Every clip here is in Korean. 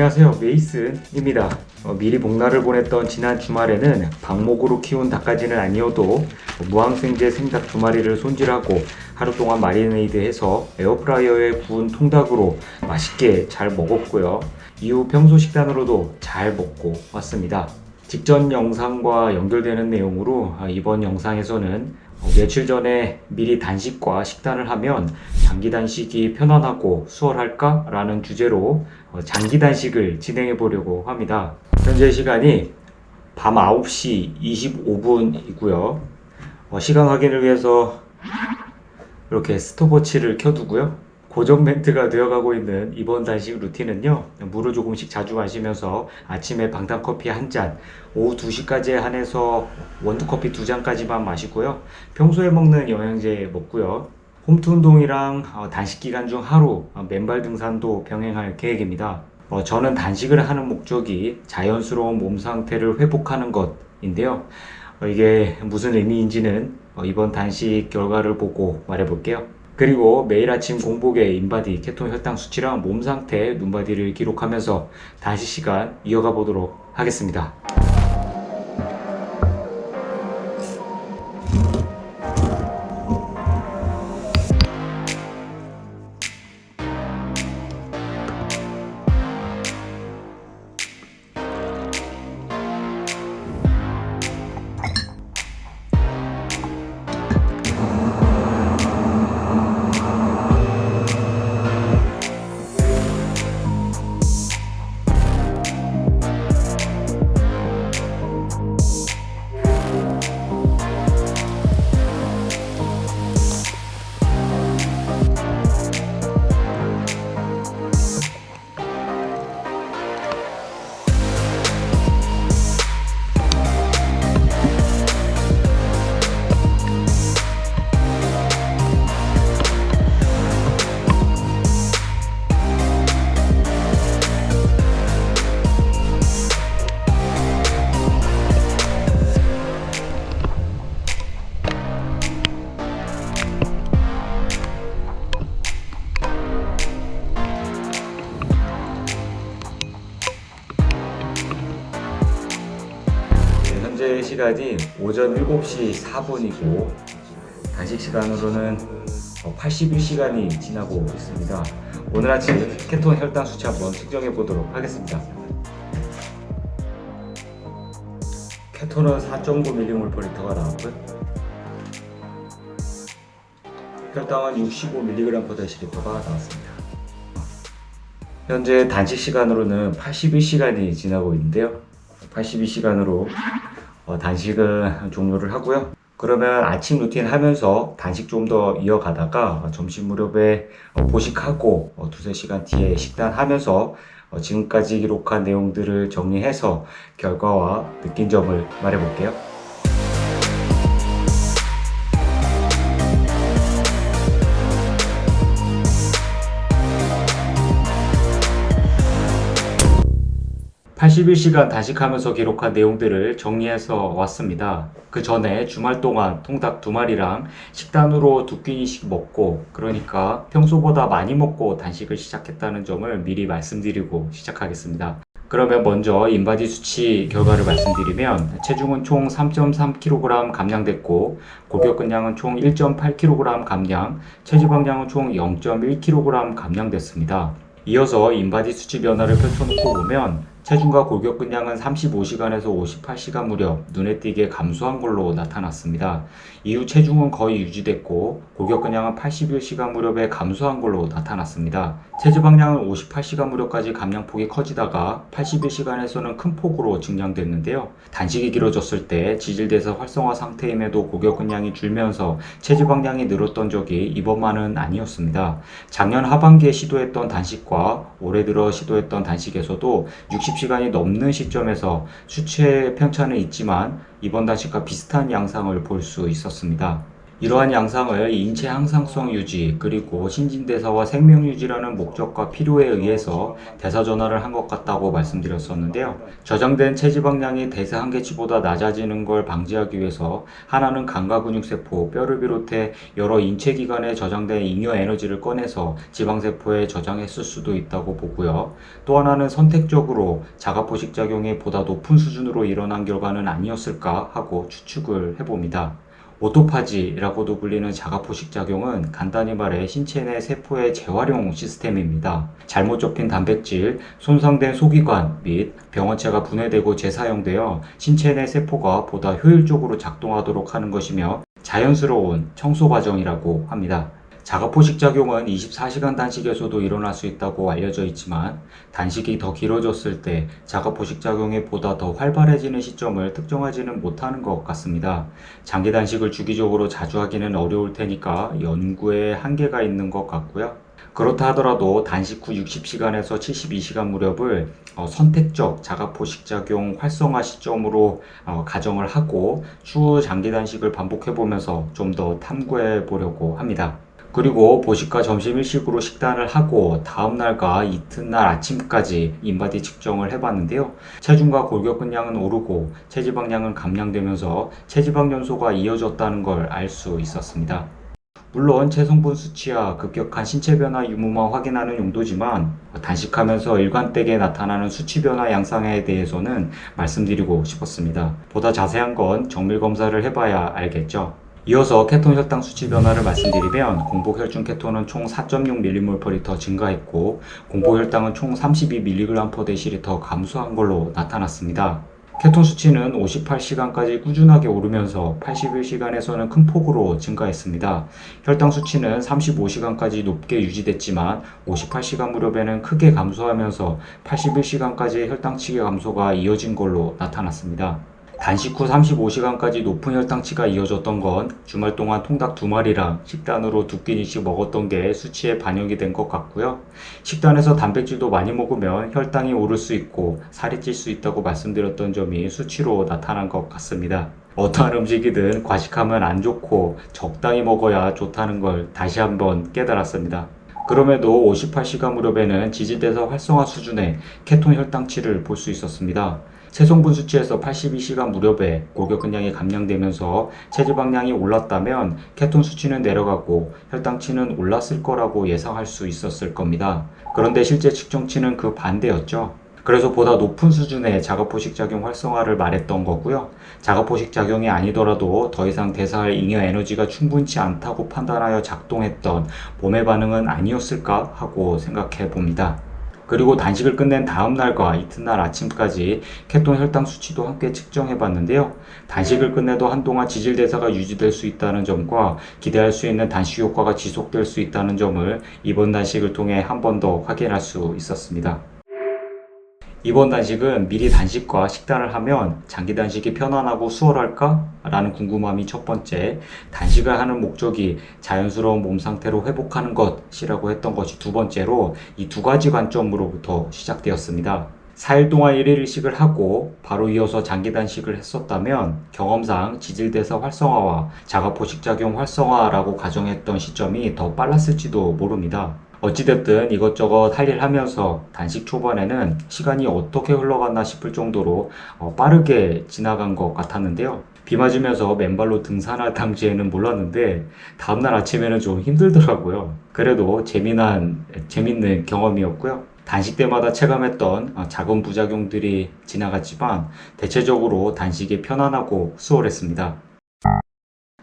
안녕하세요. 메이슨입니다. 어, 미리 복날을 보냈던 지난 주말에는 방목으로 키운 닭까지는 아니어도 무항생제 생닭 두 마리를 손질하고 하루 동안 마리네이드해서 에어프라이어에 구운 통닭으로 맛있게 잘 먹었고요. 이후 평소 식단으로도 잘 먹고 왔습니다. 직전 영상과 연결되는 내용으로 아, 이번 영상에서는 어, 며칠 전에 미리 단식과 식단을 하면 장기 단식이 편안하고 수월할까? 라는 주제로 어, 장기 단식을 진행해 보려고 합니다. 현재 시간이 밤 9시 25분이고요. 시간 확인을 위해서 이렇게 스톱워치를 켜두고요. 고정 멘트가 되어가고 있는 이번 단식 루틴은요. 물을 조금씩 자주 마시면서 아침에 방탄커피 한 잔, 오후 2시까지에 한해서 원두커피 두 잔까지만 마시고요. 평소에 먹는 영양제 먹고요. 홈트 운동이랑 어, 단식 기간 중 하루 어, 맨발 등산도 병행할 계획입니다. 어, 저는 단식을 하는 목적이 자연스러운 몸 상태를 회복하는 것인데요. 어, 이게 무슨 의미인지는 어, 이번 단식 결과를 보고 말해볼게요. 그리고 매일 아침 공복에 인바디, 케톤 혈당 수치랑 몸 상태, 눈바디를 기록하면서 단식 시간 이어가 보도록 하겠습니다. 시간이 오전 7시 4분이고 단식 시간으로는 81시간이 지나고 있습니다. 오늘 아침 케톤 혈당 수치 한번 측정해 보도록 하겠습니다. 케톤은 4.9ml/L가 나왔고요. 혈당은 65mg/dl가 나왔습니다. 현재 단식 시간으로는 81시간이 지나고 있는데요. 82시간으로 어, 단식은 종료를 하고요. 그러면 아침 루틴 하면서 단식 좀 더 이어가다가 어, 점심 무렵에 어, 보식하고 어, 두세 시간 뒤에 식단하면서 어, 지금까지 기록한 내용들을 정리해서 결과와 느낀 점을 말해볼게요. (81시간) 단식하면서 기록한 내용들을 정리해서 왔습니다. 그 전에 주말 동안 통닭 두 마리랑 식단으로 두 끼니씩 먹고 그러니까 평소보다 많이 먹고 단식을 시작했다는 점을 미리 말씀드리고 시작하겠습니다. 그러면 먼저 인바디 수치 결과를 말씀드리면 체중은 총 3.3kg 감량됐고 골격근량은 총 1.8kg 감량, 체지방량은 총 0.1kg 감량됐습니다. 이어서 인바디 수치 변화를 펼쳐놓고 보면 체중과 골격근량은 35시간에서 58시간 무렵 눈에 띄게 감소한 걸로 나타났습니다. 이후 체중은 거의 유지됐고 골격근량은 81시간 무렵에 감소한 걸로 나타났습니다. 체지방량은 58시간 무렵까지 감량폭이 커지다가 81시간에서는 큰 폭으로 증량됐는데요. 단식이 길어졌을 때 지질대사 활성화 상태임에도 골격근량이 줄면서 체지방량이 늘었던 적이 이번만은 아니었습니다. 작년 하반기에 시도했던 단식과 올해 들어 시도했던 단식에서도 60 시간이 넘는 시점에서 수치의 편차는 있지만 이번 단식과 비슷한 양상을 볼 수 있었습니다. 이러한 양상을 인체 항상성 유지 그리고 신진대사와 생명 유지라는 목적과 필요에 의해서 대사 전환을 한 것 같다고 말씀드렸었는데요. 저장된 체지방량이 대사 한계치보다 낮아지는 걸 방지하기 위해서 하나는 간과 근육세포, 뼈를 비롯해 여러 인체 기관에 저장된 잉여 에너지를 꺼내서 지방세포에 저장했을 수도 있다고 보고요. 또 하나는 선택적으로 자가포식 작용이 보다 높은 수준으로 일어난 결과는 아니었을까 하고 추측을 해봅니다. 오토파지라고도 불리는 자가포식 작용은 간단히 말해 신체 내 세포의 재활용 시스템입니다. 잘못 접힌 단백질, 손상된 소기관 및 병원체가 분해되고 재사용되어 신체 내 세포가 보다 효율적으로 작동하도록 하는 것이며 자연스러운 청소 과정이라고 합니다. 자가포식 작용은 24시간 단식에서도 일어날 수 있다고 알려져 있지만 단식이 더 길어졌을 때 자가포식 작용이 보다 더 활발해지는 시점을 특정하지는 못하는 것 같습니다. 장기 단식을 주기적으로 자주 하기는 어려울 테니까 연구에 한계가 있는 것 같고요. 그렇다 하더라도 단식 후 60시간에서 72시간 무렵을 어, 선택적 자가포식 작용 활성화 시점으로 어, 가정을 하고 추후 장기 단식을 반복해 보면서 좀 더 탐구해 보려고 합니다. 그리고 보식과 점심 일식으로 식단을 하고 다음날과 이튿날 아침까지 인바디 측정을 해봤는데요. 체중과 골격근량은 오르고 체지방량은 감량되면서 체지방 연소가 이어졌다는 걸 알 수 있었습니다. 물론 체성분 수치와 급격한 신체 변화 유무만 확인하는 용도지만 단식하면서 일관되게 나타나는 수치 변화 양상에 대해서는 말씀드리고 싶었습니다. 보다 자세한 건 정밀 검사를 해봐야 알겠죠. 이어서 케톤 혈당 수치 변화를 말씀드리면 공복 혈중 케톤은 총 4.6mml 증가했고 공복 혈당은 총 32mg/dL 감소한 걸로 나타났습니다. 케톤 수치는 58시간까지 꾸준하게 오르면서 81시간에서는 큰 폭으로 증가했습니다. 혈당 수치는 35시간까지 높게 유지됐지만 58시간 무렵에는 크게 감소하면서 81시간까지 혈당치의 감소가 이어진 걸로 나타났습니다. 단식 후 35시간까지 높은 혈당치가 이어졌던 건 주말 동안 통닭 두 마리랑 식단으로 두 끼니씩 먹었던 게 수치에 반영이 된 것 같고요. 식단에서 단백질도 많이 먹으면 혈당이 오를 수 있고 살이 찔 수 있다고 말씀드렸던 점이 수치로 나타난 것 같습니다. 어떠한 음식이든 과식하면 안 좋고 적당히 먹어야 좋다는 걸 다시 한번 깨달았습니다. 그럼에도 58시간 무렵에는 지질대사 활성화 수준의 케톤 혈당치를 볼 수 있었습니다. 체성분 수치에서 82시간 무렵에 골격근량이 감량되면서 체지방량이 올랐다면 케톤 수치는 내려가고 혈당치는 올랐을 거라고 예상할 수 있었을 겁니다. 그런데 실제 측정치는 그 반대였죠. 그래서 보다 높은 수준의 자가포식 작용 활성화를 말했던 거고요. 자가포식 작용이 아니더라도 더 이상 대사할 잉여 에너지가 충분치 않다고 판단하여 작동했던 몸의 반응은 아니었을까 하고 생각해 봅니다. 그리고 단식을 끝낸 다음 날과 이튿날 아침까지 케톤 혈당 수치도 함께 측정해 봤는데요. 단식을 끝내도 한동안 지질 대사가 유지될 수 있다는 점과 기대할 수 있는 단식 효과가 지속될 수 있다는 점을 이번 단식을 통해 한 번 더 확인할 수 있었습니다. 이번 단식은 미리 단식과 식단을 하면 장기 단식이 편안하고 수월할까? 라는 궁금함이 첫 번째, 단식을 하는 목적이 자연스러운 몸 상태로 회복하는 것이라고 했던 것이 두 번째로 이 두 가지 관점으로부터 시작되었습니다. 4일 동안 1일 일식을 하고 바로 이어서 장기 단식을 했었다면 경험상 지질대사 활성화와 자가포식 작용 활성화라고 가정했던 시점이 더 빨랐을지도 모릅니다. 어찌됐든 이것저것 할 일 하면서 단식 초반에는 시간이 어떻게 흘러갔나 싶을 정도로 어, 빠르게 지나간 것 같았는데요. 비 맞으면서 맨발로 등산할 당시에는 몰랐는데 다음날 아침에는 좀 힘들더라고요. 그래도 재미난, 재밌는 경험이었고요. 단식 때마다 체감했던 어, 작은 부작용들이 지나갔지만 대체적으로 단식이 편안하고 수월했습니다.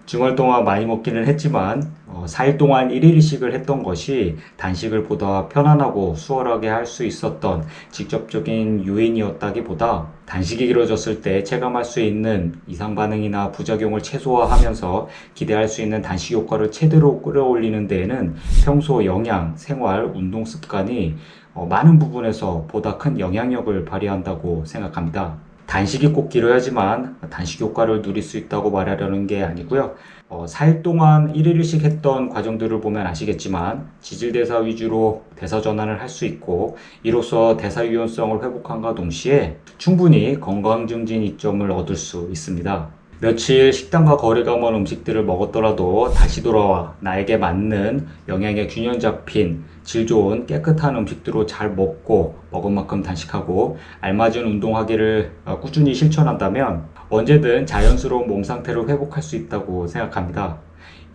중월 동안 많이 먹기는 했지만 어, 4일 동안 1일씩을 했던 것이 단식을 보다 편안하고 수월하게 할 수 있었던 직접적인 요인이었다기보다 단식이 길어졌을 때 체감할 수 있는 이상 반응이나 부작용을 최소화하면서 기대할 수 있는 단식 효과를 최대로 끌어올리는 데에는 평소 영양, 생활, 운동 습관이 어, 많은 부분에서 보다 큰 영향력을 발휘한다고 생각합니다. 단식이 꼭 길어야지만 단식 효과를 누릴 수 있다고 말하려는 게 아니고요. 어, 4일 동안 1일씩 했던 과정들을 보면 아시겠지만 지질대사 위주로 대사 전환을 할 수 있고 이로써 대사 유연성을 회복함과 동시에 충분히 건강 증진 이점을 얻을 수 있습니다. 며칠 식단과 거리가 먼 음식들을 먹었더라도 다시 돌아와 나에게 맞는 영양의 균형 잡힌 질 좋은 깨끗한 음식들로 잘 먹고 먹은 만큼 단식하고 알맞은 운동하기를 어, 꾸준히 실천한다면 언제든 자연스러운 몸 상태를 회복할 수 있다고 생각합니다.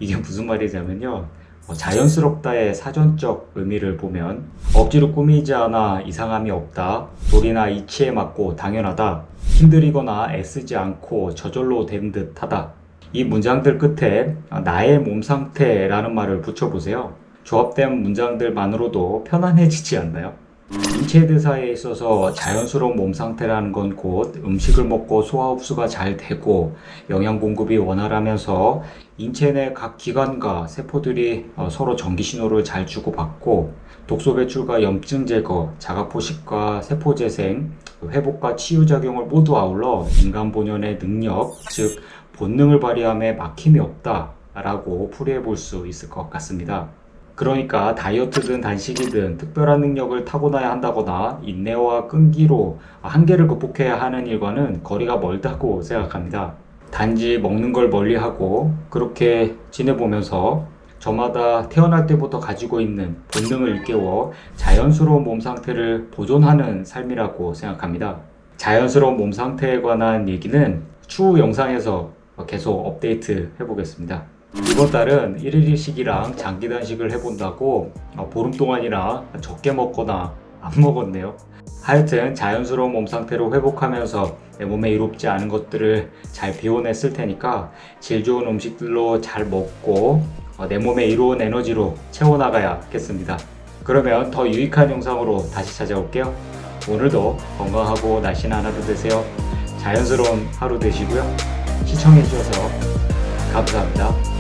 이게 무슨 말이냐면요. 어, 자연스럽다의 사전적 의미를 보면 억지로 꾸미지 않아 이상함이 없다. 돌이나 이치에 맞고 당연하다. 힘들이거나 애쓰지 않고 저절로 된 듯하다. 이 문장들 끝에 나의 몸 상태라는 말을 붙여보세요. 조합된 문장들만으로도 편안해지지 않나요? 인체 대사에 있어서 자연스러운 몸 상태라는 건 곧 음식을 먹고 소화 흡수가 잘 되고 영양 공급이 원활하면서 인체 내 각 기관과 세포들이 어, 서로 전기 신호를 잘 주고받고 독소 배출과 염증 제거, 자가 포식과 세포 재생, 회복과 치유 작용을 모두 아울러 인간 본연의 능력, 즉 본능을 발휘함에 막힘이 없다라고 풀이해 볼 수 있을 것 같습니다. 그러니까 다이어트든 단식이든 특별한 능력을 타고나야 한다거나 인내와 끈기로 한계를 극복해야 하는 일과는 거리가 멀다고 생각합니다. 단지 먹는 걸 멀리하고 그렇게 지내보면서 저마다 태어날 때부터 가지고 있는 본능을 일깨워 자연스러운 몸 상태를 보존하는 삶이라고 생각합니다. 자연스러운 몸 상태에 관한 얘기는 추후 영상에서 계속 업데이트 해보겠습니다. 이번 달은 1일 1식이랑 장기 단식을 해본다고 어, 보름 동안이나 적게 먹거나 안 먹었네요. 하여튼 자연스러운 몸 상태로 회복하면서 내 몸에 이롭지 않은 것들을 잘 비워냈을 테니까 질 좋은 음식들로 잘 먹고 어, 내 몸에 이로운 에너지로 채워나가야겠습니다. 그러면 더 유익한 영상으로 다시 찾아올게요. 오늘도 건강하고 날씬한 하루 되세요. 자연스러운 하루 되시고요. 시청해주셔서 감사합니다.